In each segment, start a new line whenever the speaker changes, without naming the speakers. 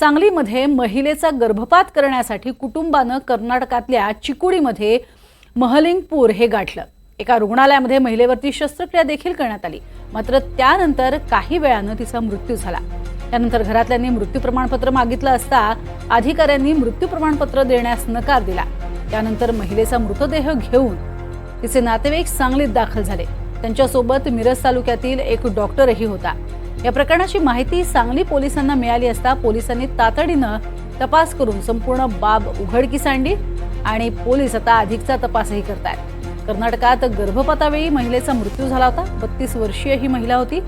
सांगलीमध्ये महिलेचा गर्भपात करण्यासाठी कुटुंबानं कर्नाटकातल्या चिकुडीमध्ये महलिंगपूर हे गाठलं. एका रुग्णालयामध्ये महिलेवरती शस्त्रक्रिया देखील करण्यात आली. मात्र त्यानंतर काही वेळानं तिचा मृत्यू झाला. त्यानंतर घरातल्यांनी मृत्यू प्रमाणपत्र मागितलं असता अधिकाऱ्यांनी मृत्यू प्रमाणपत्र देण्यास नकार दिला. त्यानंतर महिलेचा मृतदेह घेऊन तिचे नातेवाईक सांगलीत दाखल झाले. त्यांच्यासोबत मिरज तालुक्यातील एक डॉक्टरही होता. या प्रकरणाची माहिती सांगली पोलिसांना मिळाली असता पोलिसांनी तातडीनं तपास करून संपूर्ण बाब उघडकीस आणली आणि पोलीस आता अधिकचा तपासही करतायत. कर्नाटकात गर्भपातावेळी महिलेचा मृत्यू झाला होता. बत्तीस वर्षीय ही महिला होती.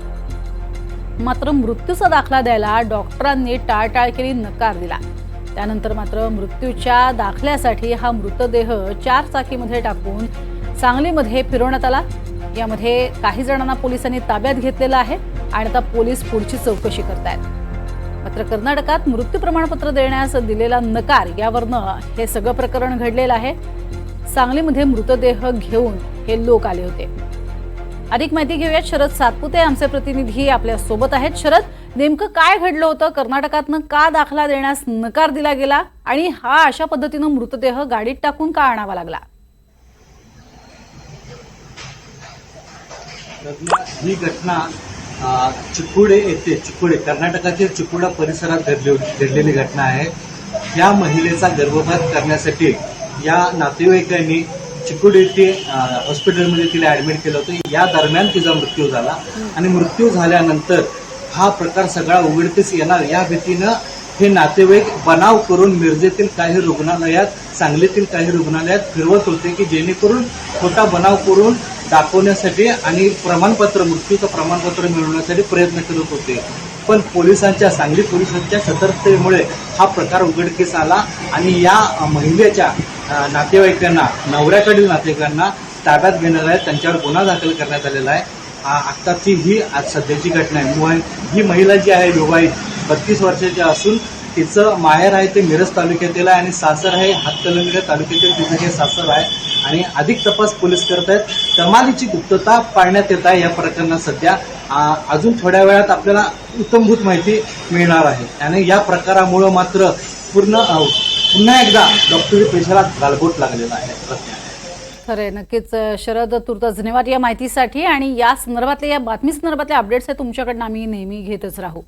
मात्र मृत्यूचा दाखला द्यायला डॉक्टरांनी टाळटाळ केली नकार दिला. त्यानंतर मात्र मृत्यूच्या दाखल्यासाठी हा मृतदेह चार चाकीमध्ये टाकून सांगलीमध्ये फिरवण्यात आला. यामध्ये काही जणांना पोलिसांनी ताब्यात घेतलेलं आहे. आणि आता पोलीस पुढची चौकशी करतायत. मात्र कर्नाटकात मृत्यू प्रमाणपत्र देण्यास दिलेला नकार यावरनं हे सगळं प्रकरण घडलेलं आहे. सांगलीमध्ये मृतदेह घेऊन हे लोक आले होते. अधिक माहिती घेऊयात. शरद सातपुते आमचे प्रतिनिधी आपल्यासोबत आहेत. शरद नेमकं काय घडलं होतं? कर्नाटकातनं का दाखला देण्यास नकार दिला गेला? आणि हा अशा पद्धतीनं मृतदेह गाडीत टाकून का आणावा लागला?
ही घटना चिकुडे येथे चिकुडे कर्नाटकातील चिकुडा परिसरात घडली घडलेली घटना आहे. या महिलेचा गर्भपात करण्यासाठी या नातेवाईकांनी चिकुड येथे हॉस्पिटलमध्ये तिला ऍडमिट केलं होतं. या दरम्यान तिचा मृत्यू झाला. आणि मृत्यू झाल्यानंतर हा प्रकार सगळा उघडकीस येणार. या भीतीनं हे नातेवाईक बनाव करून मिरजेतील काही रुग्णालयात सांगलीतील काही रुग्णालयात फिरवत होते की जेणेकरून खोटा बनाव करून दाखवण्यासाठी आणि प्रमाणपत्र मृत्यूचं प्रमाणपत्र मिळवण्यासाठी प्रयत्न करत होते. पण पोलिसांच्या सांगली पोलिसांच्या सतर्कतेमुळे हा प्रकार उघडकीस आला आणि या महिलेच्या नातेवाईकांना नवऱ्याकडील नातेवाईकांना ताब्यात घेण्यात आहे त्यांच्यावर गुन्हा दाखल करण्यात आलेला आहे. आत्ताची ही आज सध्याची घटना आहे. ही महिला जी आहे विवाहित बत्तीस वर्षाची असून तिचं माहेर आहे ते मिरज तालुक्यातील आहे आणि सासर आहे हातकलंगडे तालुक्यातील तिचं हे सासर आहे. आणि अधिक तपास पोलीस करत आहेत. कमालीची गुप्तता पाळण्यात येत आहे या प्रकरणात सध्या. अजून थोड्या वेळात आपल्याला उत्तमभूत माहिती मिळणार आहे. आणि या प्रकारामुळं मात्र पूर्ण पुन्हा एकदा डॉक्टरी पेशाला गालबोट लागलेला आहे. रत्ना.
खरंय. नक्कीच शरद तुर्तास धन्यवाद या माहितीसाठी. आणि या संदर्भातल्या या बातमी संदर्भातल्या अपडेट्स आहे तुमच्याकडनं आम्ही नेहमी घेतच राहू.